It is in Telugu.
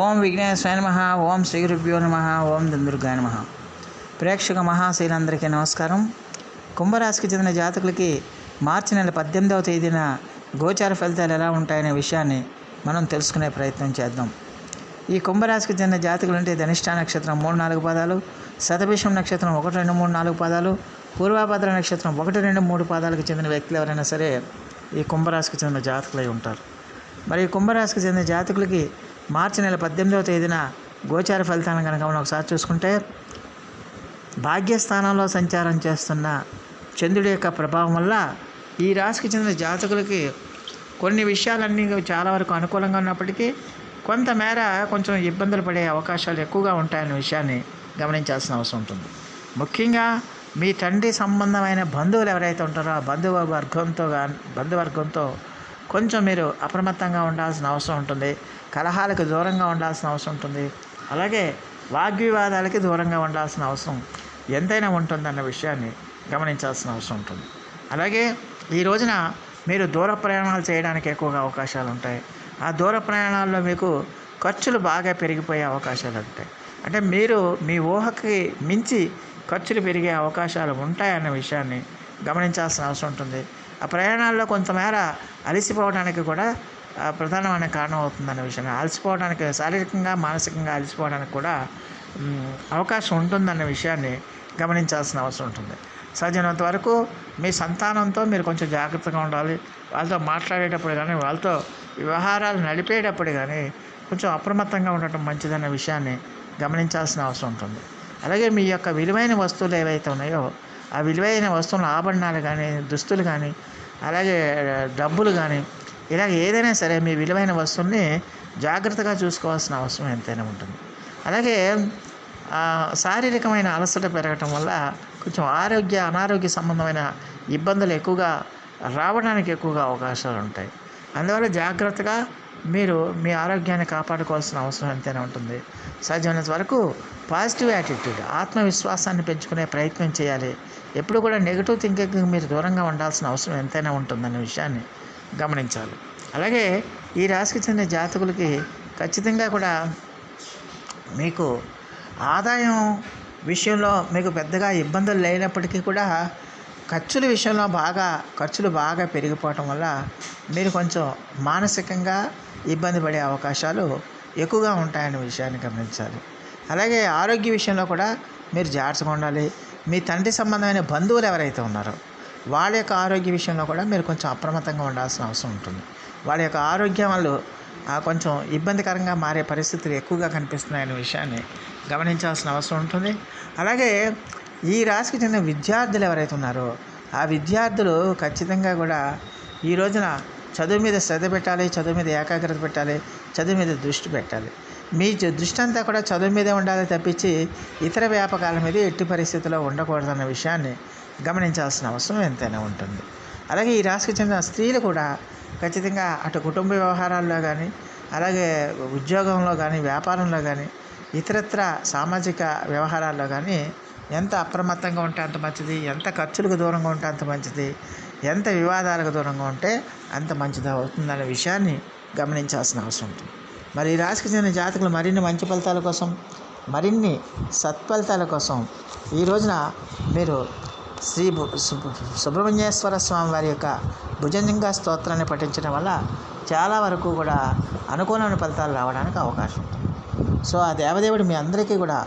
ఓం విఘ్నేశ్వర నమ ఓం శ్రీ గురుభ్యో నమ ఓం దుందుర్గాయ నమ. ప్రేక్షక మహాశైలందరికీ నమస్కారం. కుంభరాశికి చెందిన జాతకులకి మార్చి నెల పద్దెనిమిదవ తేదీన గోచార ఫలితాలు ఎలా ఉంటాయనే విషయాన్ని మనం తెలుసుకునే ప్రయత్నం చేద్దాం. ఈ కుంభరాశికి చెందిన జాతకులు అంటే ధనిష్ట నక్షత్రం మూడు నాలుగు పాదాలు శతభిషం నక్షత్రం ఒకటి రెండు మూడు నాలుగు పాదాలు పూర్వాభద్ర నక్షత్రం ఒకటి రెండు మూడు పాదాలకు చెందిన వ్యక్తులు ఎవరైనా సరే ఈ కుంభరాశికి చెందిన జాతకులై ఉంటారు. మరి ఈ కుంభరాశికి చెందిన జాతకులకి మార్చి నెల పద్దెనిమిదవ తేదీన గోచార ఫలితాలను కనుక మనం ఒకసారి చూసుకుంటే భాగ్యస్థానంలో సంచారం చేస్తున్న చంద్రుడి యొక్క ప్రభావం వల్ల ఈ రాశికి చెందిన జాతకులకి కొన్ని విషయాలన్నీ చాలా వరకు అనుకూలంగా ఉన్నప్పటికీ కొంతమేర కొంచెం ఇబ్బందులు పడే అవకాశాలు ఎక్కువగా ఉంటాయనే విషయాన్ని గమనించాల్సిన అవసరం ఉంటుంది. ముఖ్యంగా మీ తండ్రి సంబంధమైన బంధువులు ఎవరైతే ఉంటారో ఆ బంధువు వర్గంతో కానీ బంధువర్గంతో కొంచెం మీరు అప్రమత్తంగా ఉండాల్సిన అవసరం ఉంటుంది. కలహాలకు దూరంగా ఉండాల్సిన అవసరం ఉంటుంది. అలాగే వాగ్వివాదాలకి దూరంగా ఉండాల్సిన అవసరం ఎంతైనా ఉంటుందన్న విషయాన్ని గమనించాల్సిన అవసరం ఉంటుంది. అలాగే ఈ రోజున మీరు దూర ప్రయాణాలు చేయడానికి ఎక్కువగా అవకాశాలు ఉంటాయి. ఆ దూర ప్రయాణాల్లో మీకు ఖర్చులు బాగా పెరిగిపోయే అవకాశాలు ఉంటాయి. అంటే మీరు మీ ఊహకి మించి ఖర్చులు పెరిగే అవకాశాలు ఉంటాయన్న విషయాన్ని గమనించాల్సిన అవసరం ఉంటుంది. ఆ ప్రయాణాల్లో కొంతమేర అలసిపోవడానికి కూడా ప్రధానమైన కారణం అవుతుందన్న విషయం అలసిపోవడానికి శారీరకంగా మానసికంగా అలసిపోవడానికి కూడా అవకాశం ఉంటుందన్న విషయాన్ని గమనించాల్సిన అవసరం ఉంటుంది. సాధ్యమైనంత వరకు మీ సంతానంతో మీరు కొంచెం జాగ్రత్తగా ఉండాలి. వాళ్ళతో మాట్లాడేటప్పుడు కానీ వాళ్ళతో వ్యవహారాలు నడిపేటప్పుడు కానీ కొంచెం అప్రమత్తంగా ఉండటం మంచిదన్న విషయాన్ని గమనించాల్సిన అవసరం ఉంటుంది. అలాగే మీ యొక్క విలువైన వస్తువులు ఏవైతే ఉన్నాయో ఆ విలువైన వస్తువుల ఆభరణాలు కానీ దుస్తులు కానీ అలాగే డబ్బులు కానీ ఇలాగ ఏదైనా సరే మీ విలువైన వస్తువుల్ని జాగ్రత్తగా చూసుకోవాల్సిన అవసరం ఎంతైనా ఉంటుంది. అలాగే శారీరకమైన అలసట పెరగటం వల్ల కొంచెం ఆరోగ్య అనారోగ్య సంబంధమైన ఇబ్బందులు ఎక్కువగా రావడానికి ఎక్కువగా అవకాశాలు ఉంటాయి. అందువల్ల జాగ్రత్తగా మీరు మీ ఆరోగ్యాన్ని కాపాడుకోవాల్సిన అవసరం ఎంతైనా ఉంటుంది. సాధ్యమైనంత వరకు పాజిటివ్ యాటిట్యూడ్ ఆత్మవిశ్వాసాన్ని పెంచుకునే ప్రయత్నం చేయాలి. ఎప్పుడు కూడా నెగిటివ్ థింకింగ్ మీరు దూరంగా ఉండాల్సిన అవసరం ఎంతైనా ఉంటుందనే విషయాన్ని గమనించాలి. అలాగే ఈ రాశికి చెందిన జాతకులకి ఖచ్చితంగా కూడా మీకు ఆదాయం విషయంలో మీకు పెద్దగా ఇబ్బందులు లేనప్పటికీ కూడా ఖర్చుల విషయంలో బాగా ఖర్చులు బాగా పెరిగిపోవటం వల్ల మీరు కొంచెం మానసికంగా ఇబ్బంది పడే అవకాశాలు ఎక్కువగా ఉంటాయనే విషయాన్ని గమనించాలి. అలాగే ఆరోగ్య విషయంలో కూడా మీరు జాగ్రత్తగా ఉండాలి. మీ తండ్రి సంబంధమైన బంధువులు ఎవరైతే ఉన్నారో వాళ్ళ యొక్క ఆరోగ్య విషయంలో కూడా మీరు కొంచెం అప్రమత్తంగా ఉండాల్సిన అవసరం ఉంటుంది. వాళ్ళ యొక్క ఆరోగ్యం వాళ్ళు కొంచెం ఇబ్బందికరంగా మారే పరిస్థితులు ఎక్కువగా కనిపిస్తున్నాయనే విషయాన్ని గమనించాల్సిన అవసరం ఉంటుంది. అలాగే ఈ రాశికి చెందిన విద్యార్థులు ఎవరైతే ఉన్నారో ఆ విద్యార్థులు ఖచ్చితంగా కూడా ఈ రోజున చదువు మీద శ్రద్ధ పెట్టాలి చదువు మీద ఏకాగ్రత పెట్టాలి చదువు మీద దృష్టి పెట్టాలి. మీ దృష్టి అంతా కూడా చదువు మీదే ఉండాలి తప్పించి ఇతర వ్యాపకాల మీద ఎట్టి పరిస్థితిలో ఉండకూడదన్న విషయాన్ని గమనించాల్సిన అవసరం ఎంతైనా ఉంటుంది. అలాగే ఈ రాశికి చెందిన స్త్రీలు కూడా ఖచ్చితంగా అటు కుటుంబ వ్యవహారాల్లో కానీ అలాగే ఉద్యోగంలో కానీ వ్యాపారంలో కానీ ఇతరత్ర సామాజిక వ్యవహారాల్లో కానీ ఎంత అప్రమత్తంగా ఉంటే అంత మంచిది ఎంత ఖర్చులకు దూరంగా ఉంటే అంత మంచిది ఎంత వివాదాలకు దూరంగా ఉంటే అంత మంచిది అవుతుందనే విషయాన్ని గమనించాల్సిన అవసరం ఉంటుంది. మరి ఈ రాశికి చెందిన జాతకులు మరిన్ని మంచి ఫలితాల కోసం మరిన్ని సత్ఫలితాల కోసం ఈ రోజున మీరు శ్రీ సుబ్రహ్మణ్యేశ్వర స్వామి వారి యొక్క భుజంగ స్తోత్రాన్ని పఠించడం వల్ల చాలా వరకు కూడా అనుకూలమైన ఫలితాలు రావడానికి అవకాశం ఉంటుంది. సో ఆ దేవదేవుడు మీ అందరికీ కూడా